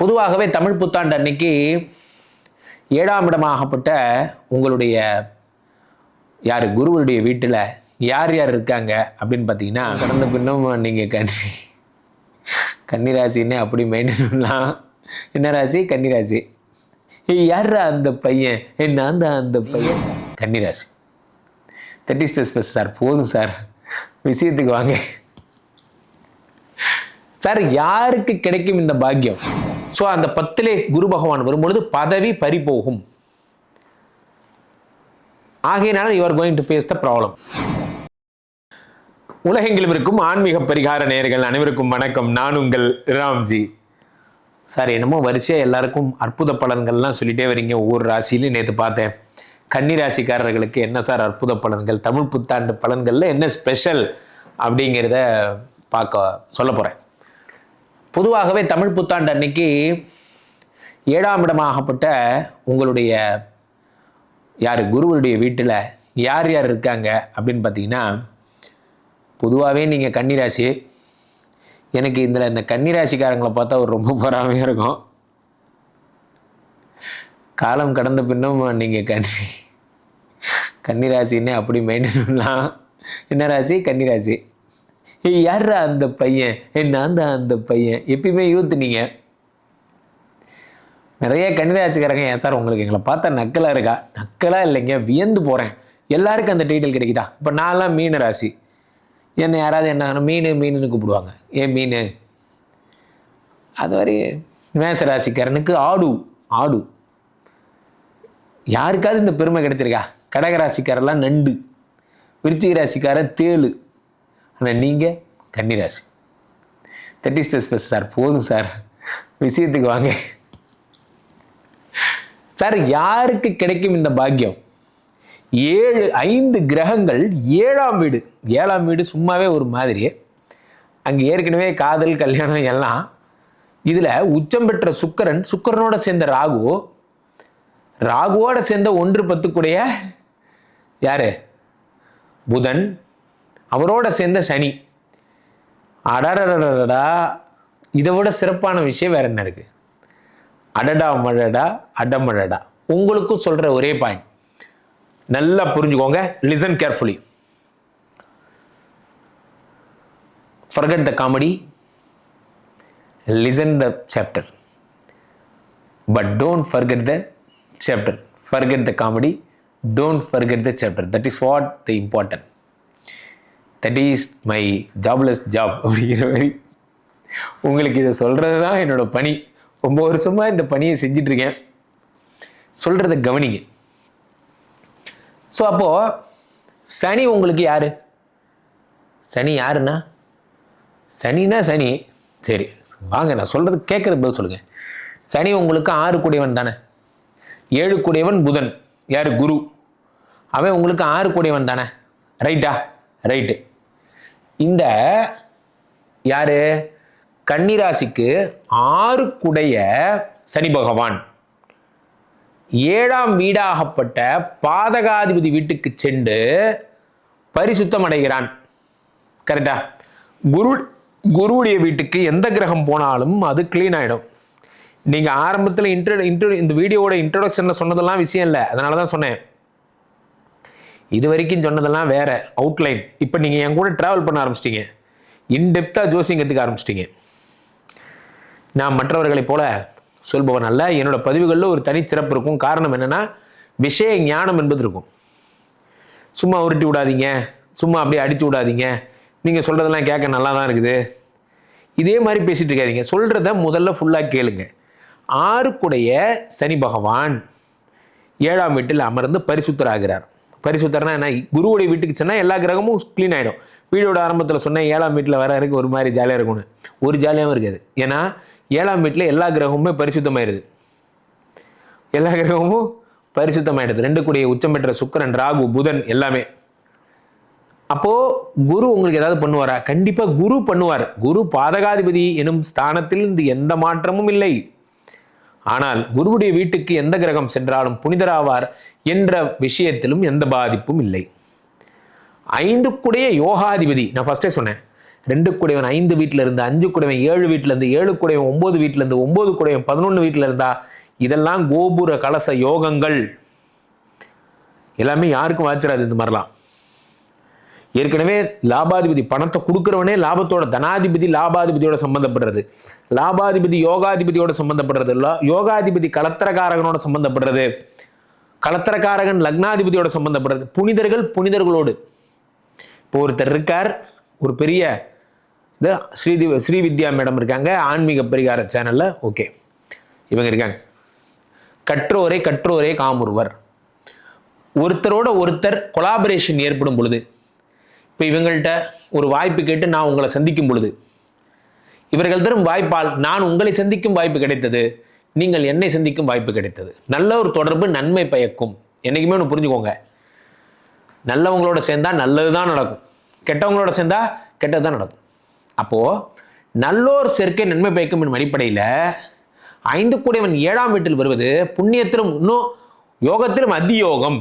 பொதுவாகவே தமிழ் புத்தாண்டு அன்னைக்கு ஏழாம் இடமாகப்பட்ட உங்களுடைய யார்? குருவருடைய வீட்டில் யார் யார் இருக்காங்க அப்படின்னு பார்த்தீங்கன்னா கடந்த பின்னும் நீங்கள் கன்னி கன்னிராசின்னு அப்படி மெயின்டைன் பண்ணலாம் என்ன ராசி? கன்னிராசி. ஏய் யார்ரா அந்த பையன்? ஏய் நான் தான் அந்த பையன். கன்னிராசி. That is the space sir போதும் சார் விஷயத்துக்கு வாங்க. சார் யாருக்கு கிடைக்கும் இந்த பாக்கியம்? ஸோ அந்த பத்திலே குரு பகவான் வரும்பொழுது பதவி பறிபோகும். ஆகையினால you are going to face the problem உலகெங்கிலும் இருக்கும் ஆன்மீக பரிகார நேர்கள் அனைவருக்கும் வணக்கம். நான் உங்கள் ராம்ஜி. சார் என்னமோ வரிசையாக எல்லாருக்கும் அற்புத பலன்கள்லாம் சொல்லிட்டே வரீங்க. ஒவ்வொரு ராசியிலையும் நேற்று பார்த்தேன். கன்னி ராசிக்காரர்களுக்கு என்ன சார் அற்புத பலன்கள்? தமிழ் புத்தாண்டு பலன்களில் என்ன ஸ்பெஷல் அப்படிங்கிறத பார்க்க சொல்ல போகிறேன் பொதுவாகவே தமிழ் புத்தாண்டு அன்னைக்கு ஏழாம் இடமாகப்பட்ட உங்களுடைய யார் குருவருடைய வீட்டில் யார் யார் இருக்காங்க அப்படின்னு பார்த்தீங்கன்னா பொதுவாகவே நீங்கள் கன்னிராசி. எனக்கு இதில் இந்த கன்னிராசிக்காரங்களை பார்த்தா ஒரு ரொம்ப பொறாமையாக இருக்கும். காலம் கடந்த பின்னும் நீங்கள் கன்னி கன்னிராசின்னு அப்படி மெயின்டைன் பண்ணலாம். என்ன ராசி? கன்னிராசி. ஏய் யார்ரா அந்த பையன்? ஏய் நான் தான் அந்த பையன். எப்பயுமே யூத் நீங்கள் நிறைய கன்னிராசிக்காரங்க ஏன் சார் உங்களுக்கு எங்களை பார்த்தா நக்கலாக இருக்கா? நக்கலாக இல்லைங்க வியந்து போகிறேன் எல்லாருக்கும் அந்த டீட்டெயில் கிடைக்குதா? இப்போ நான்லாம் மீன ராசி. என்னை யாராவது என்ன மீன் மீனுன்னு கூப்பிடுவாங்க. ஏன் மீன். அது வரை மேச ராசிக்காரனுக்கு ஆடு ஆடு. யாருக்காவது இந்த பெருமை கிடைச்சிருக்கா? கடகராசிக்காரெல்லாம் நண்டு. விருச்சிக ராசிக்காரன் தேளு. ஆனால் நீங்கள் கன்னிராசி. That is the space sir போதும் சார் விஷயத்துக்கு வாங்க. சார் யாருக்கு கிடைக்கும் இந்த பாக்கியம்? ஏழு ஐந்து கிரகங்கள் ஏழாம் வீடு. ஏழாம் வீடு சும்மாவே ஒரு மாதிரி அங்கே ஏற்கனவே காதல் கல்யாணம் எல்லாம். இதில் உச்சம் பெற்ற சுக்கரன் சுக்கரனோட சேர்ந்த ராகு. ராகுவோட சேர்ந்த ஒன்று பத்துக்குடைய யாரு? புதன் அவரோட சேர்ந்த சனி அடடடடா இதை விட சிறப்பான விஷயம் வேற என்ன இருக்குது அடடா மழடா அடமழடா உங்களுக்கும் சொல்கிற ஒரே பாயிண்ட் நல்லா புரிஞ்சுக்கோங்க listen carefully forget the comedy listen the chapter but don't forget the chapter forget the comedy don't forget the chapter that is what the important that is my jobless job அப்படிங்கிற மாதிரி. உங்களுக்கு இதை சொல்கிறது தான் என்னோட பணி. ரொம்ப வருஷமாக இந்த பணியை செஞ்சிட்ருக்கேன் சொல்கிறத கவனிங்க. ஸோ அப்போது சனி உங்களுக்கு யார்? சனி யாருன்னா? சனினா சனி. சரி வாங்க நான் சொல்கிறது கேட்குற பதில் சொல்லுங்கள் சனி உங்களுக்கு ஆறு கூடியவன் தானே? ஏழு கூடியவன் புதன். யார்? குரு. அவன் உங்களுக்கு ஆறு கூடியவன் தானே? ரைட்டா ரைட்டு இந்த யாரு? கன்னிராசிக்கு ஆறு குடைய சனி பகவான். ஏழாம் வீடாகப்பட்ட பாதகாதிபதி வீட்டுக்கு சென்று பரிசுத்தம் அடைகிறான். கரெக்டா குரு குருவுடைய வீட்டுக்கு எந்த கிரகம் போனாலும் அது க்ளீன் ஆகிடும் நீங்கள் ஆரம்பத்தில் இன்ட்ரோ இன்ட்ரோ இந்த வீடியோவோட இன்ட்ரோடக்ஷனில் சொன்னதெல்லாம் விஷயம் இல்லை. அதனால தான் சொன்னேன். இது வரைக்கும் சொன்னதெல்லாம் வேற. அவுட்லைன் இப்போ நீங்கள் என் கூட ட்ராவல் பண்ண ஆரம்பிச்சிட்டீங்க. இன்டெப்த்தாக ஜோசியம் கற்றுக்க ஆரம்பிச்சிட்டீங்க. நான் மற்றவர்களைப் போல சொல்பவன் அல்ல. என்னோட பதிவுகளில் ஒரு தனிச்சிறப்பு இருக்கும். காரணம் என்னென்னா விஷய ஞானம் என்பது இருக்கும். சும்மா உருட்டி விடாதீங்க. சும்மா அப்படியே அடிச்சு விடாதீங்க. நீங்கள் சொல்கிறதெல்லாம் கேட்க நல்லா தான் இருக்குது. இதே மாதிரி பேசிகிட்டு இருக்காதிங்க. சொல்கிறத முதல்ல ஃபுல்லாக கேளுங்க. ஆறுக்குடைய சனி பகவான் ஏழாம் வீட்டில் அமர்ந்து பரிசுத்தராகிறார். பரிசுத்தர்னா என்ன? குருவுடைய வீட்டுக்கு சொன்னால் எல்லா கிரகமும் க்ளீன் ஆகிடும் வீடோட ஆரம்பத்தில் சொன்னேன் ஏழாம் வீட்டில் வர வரைக்கும் ஒரு மாதிரி ஜாலியாக இருக்கும்னு. ஒரு ஜாலியாகவும் இருக்காது. ஏன்னா ஏழாம் வீட்டில் எல்லா கிரகமுமே பரிசுத்தமாயிடுது. எல்லா கிரகமும் பரிசுத்தமாயிடுது. ரெண்டு கூடிய உச்சம் பெற்ற சுக்கிரன் ராகு புதன் எல்லாமே. அப்போது குரு உங்களுக்கு ஏதாவது பண்ணுவாரா? கண்டிப்பாக குரு பண்ணுவார். குரு பாதகாதிபதி எனும் ஸ்தானத்தில் இந்த எந்த மாற்றமும் இல்லை. ஆனால் குருவுடைய வீட்டுக்கு எந்த கிரகம் சென்றாலும் புனிதராவார் என்ற விஷயத்திலும் எந்த பாதிப்பும் இல்லை. ஐந்துக்குடைய யோகாதிபதி நான் ஃபர்ஸ்டே சொன்னேன். ரெண்டு குடைவன் ஐந்து வீட்டில் இருந்து அஞ்சு குடைவன் ஏழு வீட்டில் இருந்து ஏழு குடைவன் ஒன்பது வீட்டில் இருந்து ஒன்பது குடைவன் பதினொன்று வீட்டில் இருந்தா இதெல்லாம் கோபுர கலச யோகங்கள். எல்லாமே யாருக்கும் வாச்சிடாது இந்த மாதிரிலாம். ஏற்கனவே லாபாதிபதி பணத்தை கொடுக்குறவனே லாபத்தோட தனாதிபதி லாபாதிபதியோட சம்பந்தப்படுறது. லாபாதிபதி யோகாதிபதியோட சம்பந்தப்படுறது. யோகாதிபதி கலத்திரக்காரகனோட சம்பந்தப்படுறது. கலத்திரக்காரகன் லக்னாதிபதியோட சம்பந்தப்படுறது. புனிதர்கள் புனிதர்களோடு. இப்போ ஒருத்தர் இருக்கார் ஒரு பெரிய இது ஸ்ரீதி ஸ்ரீவித்யா மேடம் இருக்காங்க ஆன்மீக பரிகார சேனலில் ஓகே. இவங்க இருக்காங்க. கற்றோரே கற்றோரே காமுருவர். ஒருத்தரோட ஒருத்தர் கொலாபரேஷன் ஏற்படும் பொழுது இப்போ இவங்கள்ட்ட ஒரு வாய்ப்பு கேட்டு நான் உங்களை சந்திக்கும் பொழுது இவர்கள் தரும் வாய்ப்பால் நான் உங்களை சந்திக்கும் வாய்ப்பு கிடைத்தது நீங்கள் என்னை சந்திக்கும் வாய்ப்பு கிடைத்தது. நல்ல ஒரு தொடர்பு நன்மை பயக்கும். என்னைக்குமே ஒன்று புரிஞ்சுக்கோங்க. நல்லவங்களோட சேர்ந்தால் நல்லது தான் நடக்கும். கெட்டவங்களோட சேர்ந்தால் கெட்டது தான் நடக்கும். அப்போது நல்லோர் சேர்க்கை நன்மை பயக்கும் என்னும் அடிப்படையில் ஐந்து கூடியவன் ஏழாம் வீட்டில் வருவது புண்ணியத்திலும் இன்னும் யோகத்திலும் அதியோகம்.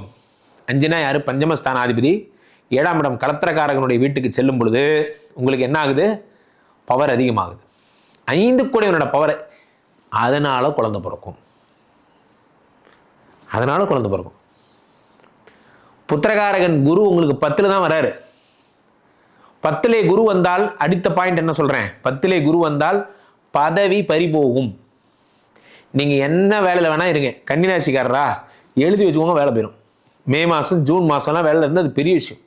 அஞ்சுனா யார்? பஞ்சமஸ்தானாதிபதி. ஏழாம் இடம் கலத்திரக்காரகனுடைய வீட்டுக்கு செல்லும் பொழுது உங்களுக்கு என்ன ஆகுது? பவர் அதிகமாகுது. ஐந்து கூடியவனோட பவர் அதனால் குழந்தை பிறக்கும். அதனால் குழந்தை பிறக்கும். புத்திரகாரகன் குரு உங்களுக்கு பத்தில் தான் வராரு. பத்திலே குரு வந்தால் அடுத்த பாயிண்ட் என்ன சொல்கிறேன் பத்திலே குரு வந்தால் பதவி பறிபோகும். நீங்கள் என்ன வேலையில் வேணால் இருங்க. கன்னிராசிக்காரரா எழுதி வச்சுக்கோங்க வேலை போயிடும் மே மாதம் ஜூன் மாதம்லாம் வேலையில் இருந்து அது பெரிய விஷயம்.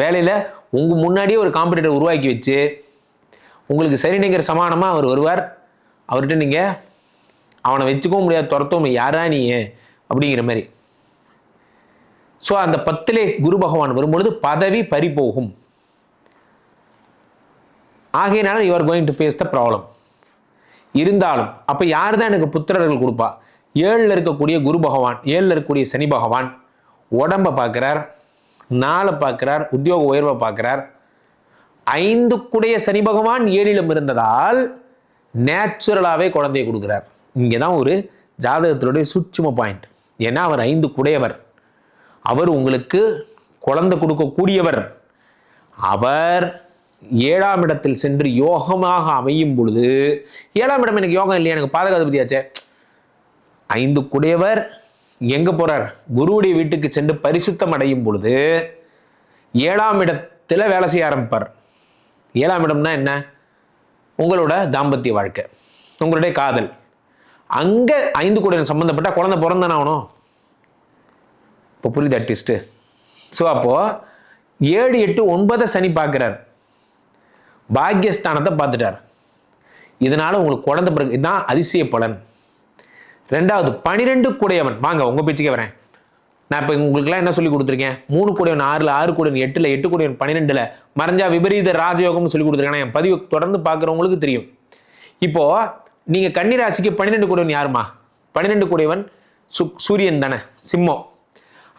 வேலையில் உங்கள் முன்னாடியே ஒரு காம்படிட்டர் உருவாக்கி வச்சு உங்களுக்கு சரி நீங்கிற சமானமாக அவர் வருவார். அவர்கிட்ட நீங்கள் அவனை வச்சுக்கவும் முடியாது துரத்தவும் யாரா நீ? அப்படிங்கிற மாதிரி. ஸோ அந்த பத்திலே குரு பகவான் வரும்பொழுது பதவி பறிபோகும். ஆகையினால you are going to face the problem இருந்தாலும் அப்போ யார் தான் எனக்கு புத்திரர்கள் கொடுப்பா? ஏழில் இருக்கக்கூடிய குரு பகவான் ஏழில் இருக்கக்கூடிய சனி பகவான் உடம்பை பார்க்குறார். நாளை பார்க்குறார் உத்தியோக உயர்வை பார்க்குறார். ஐந்துக்குடைய சனி பகவான் ஏழிலும் இருந்ததால் நேச்சுரலாகவே குழந்தையை கொடுக்குறார். இங்கே தான் ஒரு ஜாதகத்தினுடைய சூட்சும பாயிண்ட் ஏன்னா அவர் ஐந்து குடையவர். அவர் உங்களுக்கு குழந்தை கொடுக்கக்கூடியவர். அவர் ஏழாம் இடத்தில் சென்று யோகமாக அமையும் பொழுது ஏழாம் இடம் எனக்கு யோகம் இல்லையா? எனக்கு பாதகாதிபதியாச்சே. ஐந்து குடையவர் எங்க போறார்? குருவுடைய வீட்டுக்கு சென்று பரிசுத்தம் அடையும் பொழுது ஏழாம் இடத்துல வேலை செய்ய ஆரம்பிப்பார். ஏழாம் இடம்னா என்ன? உங்களோட தாம்பத்திய வாழ்க்கை உங்களுடைய காதல். அங்க ஐந்து கூட சம்பந்தப்பட்ட குழந்தை பிறந்தானே ஆகணும். இப்போ புரியுது அட்லிஸ்ட்டு ஸோ அப்போது ஏழு எட்டு ஒன்பதை சனி பார்க்குறார். பாக்கியஸ்தானத்தை பார்த்துட்டார். இதனால் உங்களுக்கு குழந்தை பிறகு இதுதான் அதிசய பலன். ரெண்டாவது பனிரெண்டு கூடையவன். வாங்க உங்கள் பேச்சுக்கே வரேன். நான் இப்போ உங்களுக்குலாம் என்ன சொல்லி கொடுத்துருக்கேன்? மூணு கூடையவன் ஆறில் ஆறு கூடையவன் எட்டில் எட்டு கூடையவன் பன்னிரெண்டில் மறைஞ்சா விபரீத ராஜயோகம்னு சொல்லி கொடுத்துருக்கேன். என் பதிவு தொடர்ந்து பார்க்குறவங்களுக்கு தெரியும். இப்போது நீங்கள் கன்னிராசிக்கு பன்னிரெண்டு கூடையவன் யாருமா? பன்னிரெண்டு கூடையவன் சு சூரியன் தானே சிம்மம்.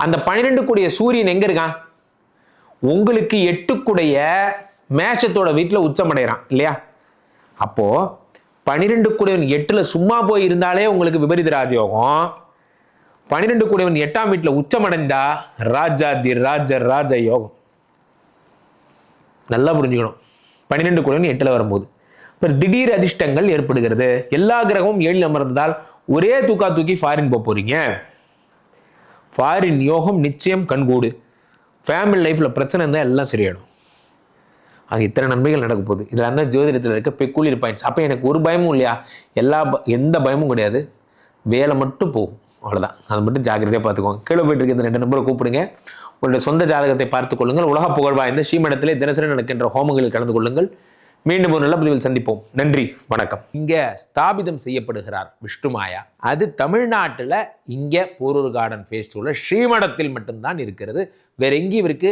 அந்த பன்னிரெண்டு கூடிய சூரியன் எங்கே இருக்கான்? உங்களுக்கு எட்டுக்குடைய மேஷத்தோட வீட்டில் உச்சமடைகிறான் இல்லையா? அப்போது பன்னிரெண்டு கூடவன் எட்டில் சும்மா போய் இருந்தாலே உங்களுக்கு விபரீத ராஜயோகம். பன்னிரெண்டு கூடவன் எட்டாம் வீட்டில் உச்சமடைந்தா ராஜாதி ராஜ ராஜ யோகம். நல்லா புரிஞ்சுக்கணும். பன்னிரெண்டு கூடவன் எட்டில் வரும்போது. இப்போ திடீர் அதிர்ஷ்டங்கள் ஏற்படுகிறது. எல்லா கிரகமும் ஏழில் அமர்ந்ததால் ஒரே தூக்கா தூக்கி ஃபாரின் போக போகிறீங்க ஃபாரின் யோகம் நிச்சயம் கண்கூடு. ஃபேமிலி லைஃப்பில் பிரச்சனை இருந்தால் எல்லாம் சரியாயிடும். அங்கே இத்தனை நன்மைகள் நடக்க போகுது. இதில் அந்த ஜோதிடத்தில் இருக்க பெக்குலியர் பாயிண்ட்ஸ் அப்போ எனக்கு ஒரு பயமும் இல்லையா? எல்லா எந்த பயமும் கிடையாது. வேலை மட்டும் போகும். அவ்வளோதான் அதை மட்டும் ஜாக்கிரதையாக பார்த்துக்கோங்க. கீழே போயிட்டு இருக்க இந்த ரெண்டு நம்பரை கூப்பிடுங்க. உங்களுடைய சொந்த ஜாதகத்தை பார்த்துக் கொள்ளுங்கள். உலக புகழ் வாய்ந்த ஸ்ரீமடத்திலே தினசரி நடக்கின்ற ஹோமங்களில் கலந்து கொள்ளுங்கள். மீண்டும் ஒரு நல்ல பதிவில் சந்திப்போம். நன்றி. வணக்கம். இங்கே ஸ்தாபிதம் செய்யப்படுகிறார் விஷ்ணுமாயா அது தமிழ்நாட்டில் இங்கே போரூர் கார்டன் ஃபேஸ்டிவலில் ஸ்ரீமடத்தில் மட்டும்தான் இருக்கிறது. வேற எங்கேயும் இவருக்கு